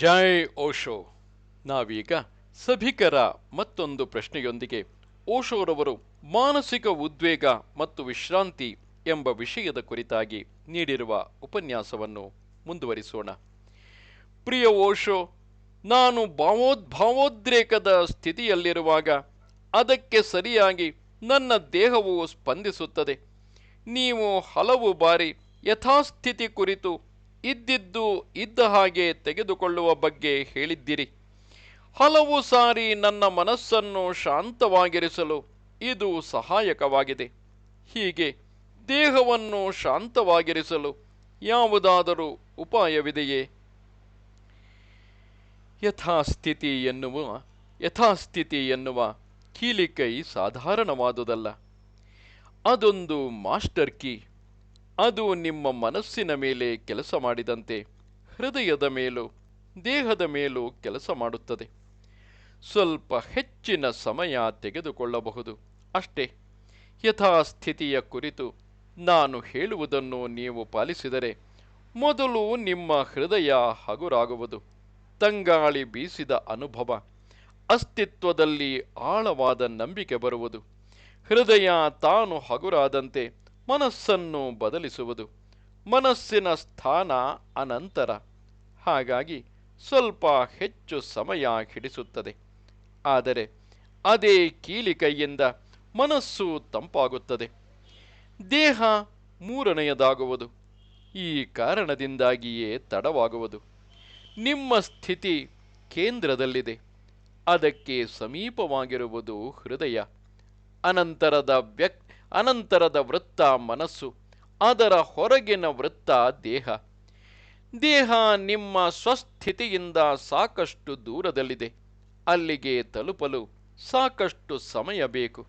ಜೈ ಓಶೋ. ನಾವೀಗ ಸಭಿಕರ ಮತ್ತೊಂದು ಪ್ರಶ್ನೆಯೊಂದಿಗೆ ಓಶೋರವರು ಮಾನಸಿಕ ಉದ್ವೇಗ ಮತ್ತು ವಿಶ್ರಾಂತಿ ಎಂಬ ವಿಷಯದ ಕುರಿತಾಗಿ ನೀಡಿರುವ ಉಪನ್ಯಾಸವನ್ನು ಮುಂದುವರಿಸೋಣ. ಪ್ರಿಯ ಓಶೋ, ನಾನು ಭಾವೋದ್ಭಾವೋದ್ರೇಕದ ಸ್ಥಿತಿಯಲ್ಲಿರುವಾಗ ಅದಕ್ಕೆ ಸರಿಯಾಗಿ ನನ್ನ ದೇಹವು ಸ್ಪಂದಿಸುತ್ತದೆ. ನೀವು ಹಲವು ಬಾರಿ ಯಥಾಸ್ಥಿತಿ ಕುರಿತು ಇದ್ದಿದ್ದು ಇದ್ದ ಹಾಗೆ ತೆಗೆದುಕೊಳ್ಳುವ ಬಗ್ಗೆ ಹೇಳಿದ್ದಿರಿ. ಹಲವು ಸಾರಿ ನನ್ನ ಮನಸ್ಸನ್ನು ಶಾಂತವಾಗಿರಿಸಲು ಇದು ಸಹಾಯಕವಾಗಿದೆ. ಹೀಗೆ ದೇಹವನ್ನು ಶಾಂತವಾಗಿರಿಸಲು ಯಾವುದಾದರೂ ಉಪಾಯವಿದೆಯೇ? ಯಥಾಸ್ಥಿತಿ ಎನ್ನುವ ಯಥಾಸ್ಥಿತಿ ಎನ್ನುವ ಕೀಲಿಕೈ ಸಾಧಾರಣವಾದುದಲ್ಲ. ಅದೊಂದು ಮಾಸ್ಟರ್ ಕೀ. ಅದು ನಿಮ್ಮ ಮನಸ್ಸಿನ ಮೇಲೆ ಕೆಲಸ ಮಾಡಿದಂತೆ, ಹೃದಯದ ಮೇಲೂ ದೇಹದ ಮೇಲೂ ಕೆಲಸ ಮಾಡುತ್ತದೆ. ಸ್ವಲ್ಪ ಹೆಚ್ಚಿನ ಸಮಯ ತೆಗೆದುಕೊಳ್ಳಬಹುದು. ಅಷ್ಟೇ, ಯಥಾಸ್ಥಿತಿಯ ಕುರಿತು ನಾನು ಹೇಳುವುದನ್ನು ನೀವು ಪಾಲಿಸಿದರೆ ಮೊದಲು ನಿಮ್ಮ ಹೃದಯ ಹಗುರಾಗುವುದು. ತಂಗಾಳಿ ಬೀಸಿದ ಅನುಭವ, ಅಸ್ತಿತ್ವದಲ್ಲಿ ಆಳವಾದ ನಂಬಿಕೆ ಬರುವುದು. ಹೃದಯ ತಾನು ಹಗುರಾದಂತೆ ಮನಸ್ಸನ್ನು ಬದಲಿಸುವುದು, ಮನಸ್ಸಿನ ಸ್ಥಾನ ಅನಂತರ. ಹಾಗಾಗಿ ಸ್ವಲ್ಪ ಹೆಚ್ಚು ಸಮಯ ಹಿಡಿಸುತ್ತದೆ. ಆದರೆ ಅದೇ ಕೀಲಿಕೈಯಿಂದ ಮನಸ್ಸು ತಂಪಾಗುತ್ತದೆ. ದೇಹ ಮೂರನೆಯದಾಗುವುದು. ಈ ಕಾರಣದಿಂದಾಗಿಯೇ ತಡವಾಗುವುದು. ನಿಮ್ಮ ಸ್ಥಿತಿ ಕೇಂದ್ರದಲ್ಲಿದೆ. ಅದಕ್ಕೆ ಸಮೀಪವಾಗಿರುವುದು ಹೃದಯ. ಅನಂತರದ ವ್ಯಕ್ ಅನಂತರದ ವೃತ್ತ ಮನಸ್ಸು, ಅದರ ಹೊರಗಿನ ವೃತ್ತ ದೇಹ. ದೇಹ ನಿಮ್ಮ ಸ್ವಸ್ಥಿತಿಯಿಂದ ಸಾಕಷ್ಟು ದೂರದಲ್ಲಿದೆ. ಅಲ್ಲಿಗೆ ತಲುಪಲು ಸಾಕಷ್ಟು ಸಮಯ ಬೇಕು.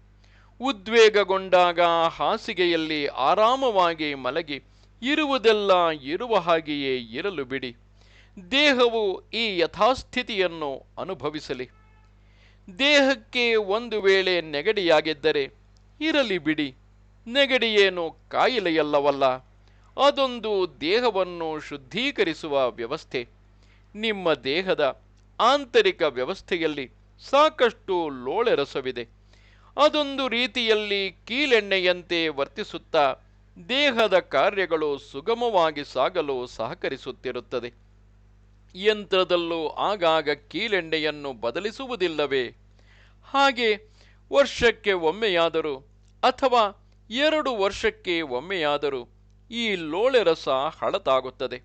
ಉದ್ವೇಗಗೊಂಡಾಗ ಹಾಸಿಗೆಯಲ್ಲಿ ಆರಾಮವಾಗಿ ಮಲಗಿ ಇರುವುದೆಲ್ಲ ಇರುವ ಹಾಗೆಯೇ ಇರಲು ಬಿಡಿ. ದೇಹವು ಈ ಯಥಾಸ್ಥಿತಿಯನ್ನು ಅನುಭವಿಸಲಿ. ದೇಹಕ್ಕೆ ಒಂದು ವೇಳೆ ನೆಗಡಿಯಾಗಿದ್ದರೆ ಇರಲಿ ಬಿಡಿ. ನೆಗಡಿಯೇನು ಕಾಯಿಲೆಯಲ್ಲವಲ್ಲ. ಅದೊಂದು ದೇಹವನ್ನು ಶುದ್ಧೀಕರಿಸುವ ವ್ಯವಸ್ಥೆ. ನಿಮ್ಮ ದೇಹದ ಆಂತರಿಕ ವ್ಯವಸ್ಥೆಯಲ್ಲಿ ಸಾಕಷ್ಟು ಲೋಳೆ ರಸವಿದೆ. ಅದೊಂದು ರೀತಿಯಲ್ಲಿ ಕೀಲೆಣ್ಣೆಯಂತೆ ವರ್ತಿಸುತ್ತಾ ದೇಹದ ಕಾರ್ಯಗಳು ಸುಗಮವಾಗಿ ಸಾಗಲು ಸಹಕರಿಸುತ್ತಿರುತ್ತದೆ. ಯಂತ್ರದಲ್ಲೂ ಆಗಾಗ ಕೀಲೆಣ್ಣೆಯನ್ನು ಬದಲಿಸುವುದಿಲ್ಲವೇ? ಹಾಗೆ ವರ್ಷಕ್ಕೆ ಒಮ್ಮೆಯಾದರೂ ಅಥವಾ ಎರಡು ವರ್ಷಕ್ಕೆ ಒಮ್ಮೆಯಾದರೂ ಈ ಲೋಳೆ ರಸ ಹಳತಾಗುತ್ತದೆ.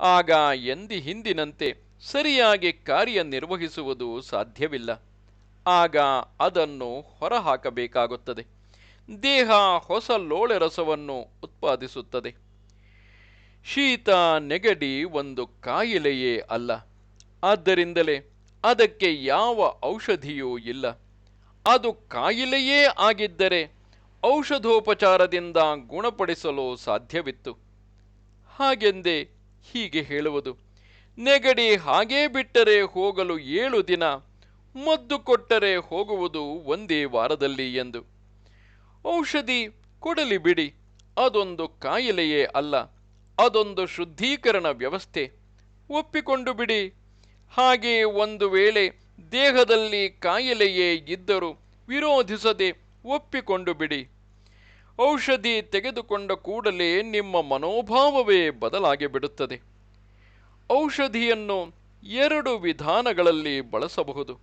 ಆಗ ಎಂದಿ ಹಿಂದಿನಂತೆ ಸರಿಯಾಗಿ ಕಾರ್ಯನಿರ್ವಹಿಸುವುದು ಸಾಧ್ಯವಿಲ್ಲ. ಆಗ ಅದನ್ನು ಹೊರಹಾಕಬೇಕಾಗುತ್ತದೆ. ದೇಹ ಹೊಸ ಲೋಳೆ ರಸವನ್ನು ಉತ್ಪಾದಿಸುತ್ತದೆ. ಶೀತ ನೆಗಡಿ ಒಂದು ಕಾಯಿಲೆಯೇ ಅಲ್ಲ. ಆದ್ದರಿಂದಲೇ ಅದಕ್ಕೆ ಯಾವ ಔಷಧಿಯೂ ಇಲ್ಲ. ಅದು ಕಾಯಿಲೆಯೇ ಆಗಿದ್ದರೆ ಔಷಧೋಪಚಾರದಿಂದ ಗುಣಪಡಿಸಲು ಸಾಧ್ಯವಿತ್ತು. ಹಾಗೆಂದೇ ಹೀಗೆ ಹೇಳುವುದು. ನೆಗಡಿ ಹಾಗೇ ಬಿಟ್ಟರೆ ಹೋಗಲು ಏಳು ದಿನ, ಮದ್ದು ಕೊಟ್ಟರೆ ಹೋಗುವುದು ಒಂದೇ ವಾರದಲ್ಲಿ ಎಂದು. ಔಷಧಿ ಕೊಡಲಿ ಬಿಡಿ, ಅದೊಂದು ಕಾಯಿಲೆಯೇ ಅಲ್ಲ, ಅದೊಂದು ಶುದ್ಧೀಕರಣ ವ್ಯವಸ್ಥೆ. ಒಪ್ಪಿಕೊಂಡು ಬಿಡಿ. ಹಾಗೆ ಒಂದು ವೇಳೆ ದೇಹದಲ್ಲಿ ಕಾಯಿಲೆಯೇ ಇದ್ದರೂ ವಿರೋಧಿಸದೆ ಒಪ್ಪಿಕೊಂಡು ಬಿಡಿ. ಔಷಧಿ ತೆಗೆದುಕೊಂಡ ಕೂಡಲೇ ನಿಮ್ಮ ಮನೋಭಾವವೇ ಬದಲಾಗಿ ಬಿಡುತ್ತದೆ. ಔಷಧಿಯನ್ನು ಎರಡು ವಿಧಾನಗಳಲ್ಲಿ ಬಳಸಬಹುದು.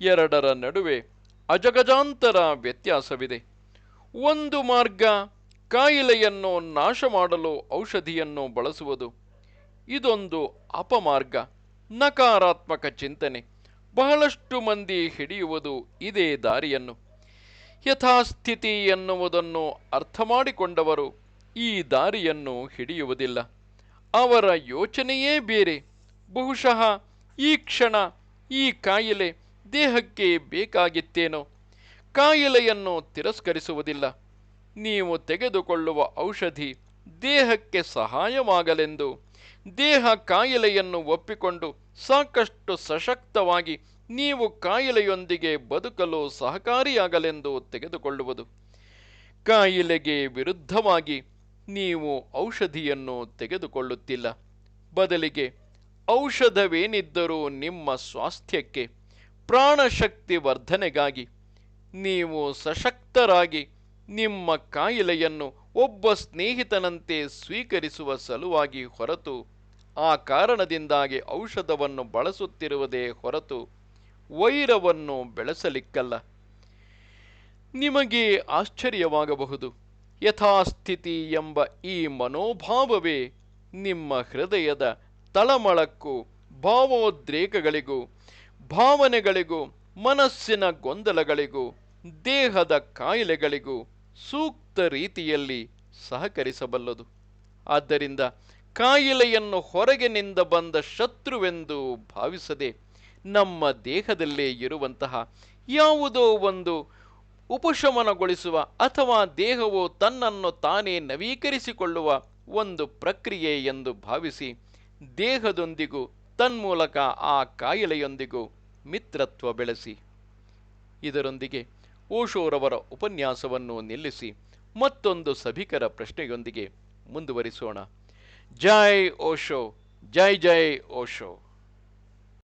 ಎರಡರ ನಡುವೆ ಅಜಗಜಾಂತರ ವ್ಯತ್ಯಾಸವಿದೆ. ಒಂದು ಮಾರ್ಗ ಕಾಯಿಲೆಯನ್ನು ನಾಶ ಮಾಡಲು ಔಷಧಿಯನ್ನು ಬಳಸುವುದು. ಇದೊಂದು ಅಪಮಾರ್ಗ, ನಕಾರಾತ್ಮಕ ಚಿಂತನೆ. ಬಹಳಷ್ಟು ಮಂದಿ ಹಿಡಿಯುವುದು ಇದೇ ದಾರಿಯನ್ನು. ಯಥಾಸ್ಥಿತಿ ಎನ್ನುವುದನ್ನು ಅರ್ಥ ಮಾಡಿಕೊಂಡವರು ಈ ದಾರಿಯನ್ನು ಹಿಡಿಯುವುದಿಲ್ಲ. ಅವರ ಯೋಚನೆಯೇ ಬೇರೆ. ಬಹುಶಃ ಈ ಕ್ಷಣ, ಈ ಕಾಯಿಲೆ ದೇಹಕ್ಕೆ ಬೇಕಾಗಿತ್ತೇನೋ. ಕಾಯಿಲೆಯನ್ನು ತಿರಸ್ಕರಿಸುವುದಿಲ್ಲ. ನೀವು ತೆಗೆದುಕೊಳ್ಳುವ ಔಷಧಿ ದೇಹಕ್ಕೆ ಸಹಾಯವಾಗಲೆಂದು, ದೇಹ ಕಾಯಿಲೆಯನ್ನು ಒಪ್ಪಿಕೊಂಡು ಸಾಕಷ್ಟು ಸಶಕ್ತವಾಗಿ ನೀವು ಕಾಯಿಲೆಯೊಂದಿಗೆ ಬದುಕಲು ಸಹಕಾರಿಯಾಗಲೆಂದು ತೆಗೆದುಕೊಳ್ಳುವುದು. ಕಾಯಿಲೆಗೆ ವಿರುದ್ಧವಾಗಿ ನೀವು ಔಷಧಿಯನ್ನು ತೆಗೆದುಕೊಳ್ಳುತ್ತಿಲ್ಲ. ಬದಲಿಗೆ ಔಷಧವೇನಿದ್ದರೂ ನಿಮ್ಮ ಸ್ವಾಸ್ಥ್ಯಕ್ಕೆ ಪ್ರಾಣಶಕ್ತಿ ವರ್ಧನೆಗಾಗಿ ನೀವು ಸಶಕ್ತರಾಗಿ ನಿಮ್ಮ ಕಾಯಿಲೆಯನ್ನು ಒಬ್ಬ ಸ್ನೇಹಿತನಂತೆ ಸ್ವೀಕರಿಸುವ ಸಲುವಾಗಿ ಹೊರತು ಆ ಕಾರಣದಿಂದಾಗಿ ಔಷಧವನ್ನು ಬಳಸುತ್ತಿರುವುದೇ ಹೊರತು ವೈರವನ್ನು ಬೆಳೆಸಲಿಕ್ಕಲ್ಲ. ನಿಮಗೆ ಆಶ್ಚರ್ಯವಾಗಬಹುದು. ಯಥಾಸ್ಥಿತಿ ಎಂಬ ಈ ಮನೋಭಾವವೇ ನಿಮ್ಮ ಹೃದಯದ ತಳಮಳಕ್ಕೂ, ಭಾವೋದ್ರೇಕಗಳಿಗೂ, ಭಾವನೆಗಳಿಗೂ, ಮನಸ್ಸಿನ ಗೊಂದಲಗಳಿಗೂ, ದೇಹದ ಕಾಯಿಲೆಗಳಿಗೂ ಸೂಕ್ತ ರೀತಿಯಲ್ಲಿ ಸಹಕರಿಸಬಲ್ಲದು. ಆದ್ದರಿಂದ ಕಾಯಿಲೆಯನ್ನು ಹೊರಗಿನಿಂದ ಬಂದ ಶತ್ರುವೆಂದು ಭಾವಿಸದೆ ನಮ್ಮ ದೇಹದಲ್ಲೇ ಇರುವಂತಹ ಯಾವುದೋ ಒಂದು ಉಪಶಮನಗೊಳಿಸುವ ಅಥವಾ ದೇಹವು ತನ್ನನ್ನು ತಾನೇ ನವೀಕರಿಸಿಕೊಳ್ಳುವ ಒಂದು ಪ್ರಕ್ರಿಯೆ ಎಂದು ಭಾವಿಸಿ ದೇಹದೊಂದಿಗೂ ತನ್ಮೂಲಕ ಆ ಕಾಯಿಲೆಯೊಂದಿಗೂ ಮಿತ್ರತ್ವ ಬೆಳೆಸಿ. ಇದರೊಂದಿಗೆ ಓಶೋರವರ ಉಪನ್ಯಾಸವನ್ನು ನಿಲ್ಲಿಸಿ ಮತ್ತೊಂದು ಸಭಿಕರ ಪ್ರಶ್ನೆಯೊಂದಿಗೆ ಮುಂದುವರಿಸೋಣ. ಜೈ ಓಶೋ, ಜೈ ಜೈ ಓಶೋ.